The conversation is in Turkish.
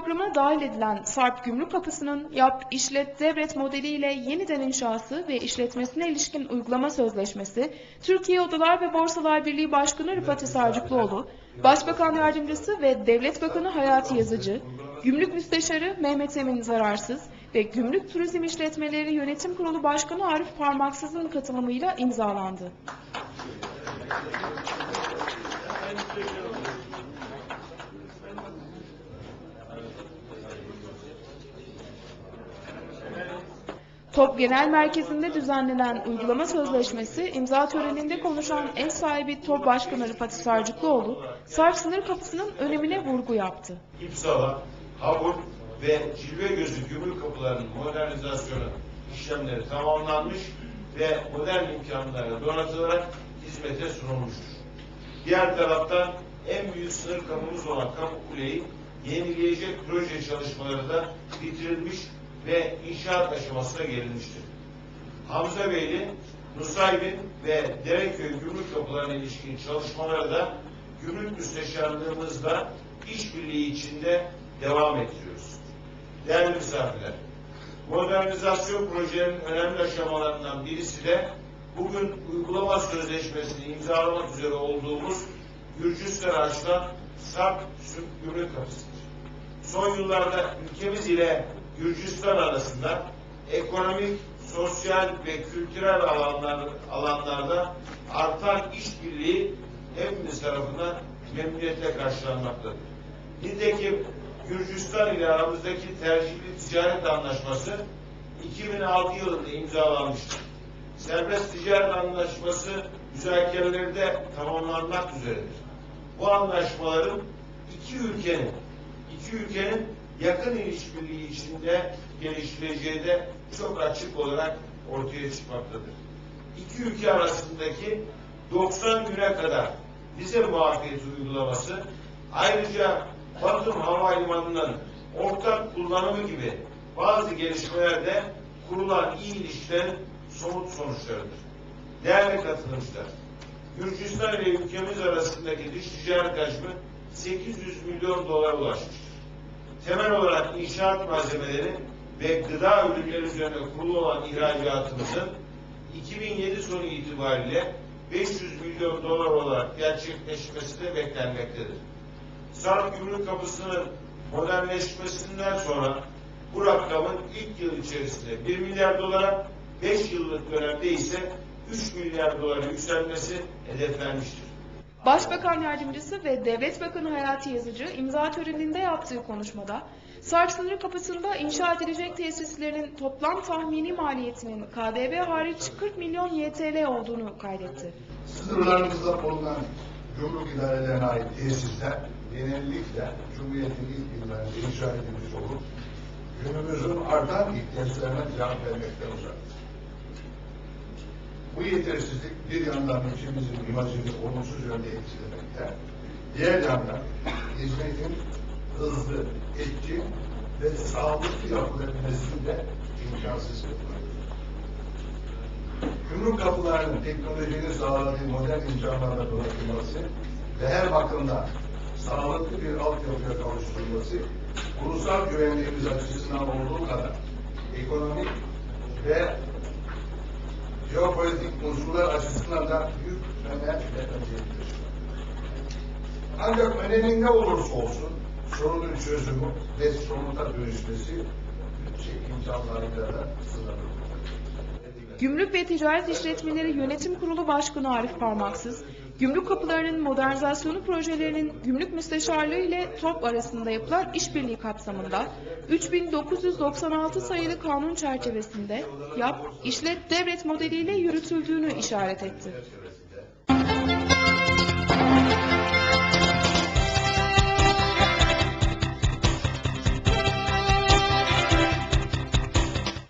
Programına dahil edilen Sarp Gümrük Kapısı'nın yap, işlet, devret modeliyle yeniden inşası ve işletmesine ilişkin uygulama sözleşmesi, Türkiye Odalar ve Borsalar Birliği Başkanı Rıfat Sarcıklıoğlu, Başbakan Yardımcısı ve Devlet Bakanı Hayati Yazıcı, Gümrük Müsteşarı Mehmet Emin Zararsız ve Gümrük Turizm İşletmeleri Yönetim Kurulu Başkanı Arif Parmaksız'ın katılımıyla imzalandı. Top Genel Merkezi'nde düzenlenen uygulama sözleşmesi imza töreninde konuşan ev sahibi Top Başkanı Rıfat Sarcıklıoğlu, Sarp sınır kapısının önemine vurgu yaptı. İpsala, Habur ve Cilve Gözü gümrük kapılarının modernizasyonu işlemleri tamamlanmış ve modern imkanlara donatılarak hizmete sunulmuştur. Diğer taraftan en büyük sınır kapımız olan Kapıkule'yi yenileyecek proje çalışmaları da bitirilmiş ve inşaat aşamasına gelinmiştir. Hamza Beyli, Nusaybin ve Dereköy gümrük kapılarına ilişkin çalışmaları da gümrük müsteşarlığımızda işbirliği içinde devam ettiriyoruz. Değerli misafirler, modernizasyon projenin önemli aşamalarından birisi de bugün uygulama sözleşmesini imzalamak üzere olduğumuz Gürcistan açılan Sarp Süt Gümrük Kapısı'dır. Son yıllarda ülkemiz ile Gürcistan arasında ekonomik, sosyal ve kültürel alanlar, alanlarda artan işbirliği hepimiz tarafından memnuniyetle karşılanmaktadır. Nitekim Gürcistan ile aramızdaki tercihli ticaret anlaşması 2006 yılında imzalanmıştır. Serbest ticaret anlaşması müzakereleri de tamamlanmak üzeredir. Bu anlaşmaların iki ülkenin iki ülkenin yakın işbirliği içinde geliştireceği de çok açık olarak ortaya çıkmaktadır. İki ülke arasındaki 90 güne kadar vize muafiyeti uygulaması ayrıca Batum Havalimanı'nın ortak kullanımı gibi bazı gelişmelerde kurulan iyi ilişkilerin somut sonuçlarıdır. Değerli katılımcılar, Gürcistan ile ülkemiz arasındaki dış ticaret hacmi 800 milyon dolara ulaşmıştır. Temel olarak inşaat malzemeleri ve gıda ürünleri üzerine kurulu olan ihracatımızın 2007 sonu itibariyle 500 milyon dolar olarak gerçekleşmesi de beklenmektedir. Sarp Gümrük Kapısı'nın modernleşmesinden sonra bu rakamın ilk yıl içerisinde 1 milyar dolara, 5 yıllık dönemde ise 3 milyar dolara yükselmesi hedeflenmiştir. Başbakan Yardımcısı ve Devlet Bakanı Hayati Yazıcı imza töreninde yaptığı konuşmada Sarp sınır kapısında inşa edilecek tesislerin toplam tahmini maliyetinin KDV hariç 40 milyon YTL olduğunu kaydetti. Sınırlarımızda bulunan gümrük idarelerine ait tesisler genellikle Cumhuriyet'in ilk yıllarında inşa edilmiş olup günümüzün artan ihtiyaçlarına cevap vermekte uzaktır. Bu yetersizlik bir yandan ülkemizin imajını olumsuz yönde etkilemekte, diğer yandan hizmetin hızlı, etkin ve sağlıklı yapılabilmesini de imkansız kılmaktadır. Gümrük kapılarının teknolojinin sağladığı modern imkanlarla donatılması ve her bakımda sağlıklı bir altyapıya kavuşturulması ulusal güvenliğimiz açısından olduğu kadar ekonomik ve jeopolitik unsurlar açısından da büyük önem ve önceliktir. Ancak önemi ne olursa olsun sorunun çözümü ve sonuta dönüşmesi bütçe imkanlarıyla da sınırlıdır. Gümrük ve Ticaret İşletmeleri Yönetim Kurulu Başkanı Arif Parmaksız, gümrük kapılarının modernizasyonu projelerinin gümrük müsteşarlığı ile TOP arasında yapılan işbirliği kapsamında 3996 sayılı kanun çerçevesinde yap, işlet, devret modeliyle yürütüldüğünü işaret etti.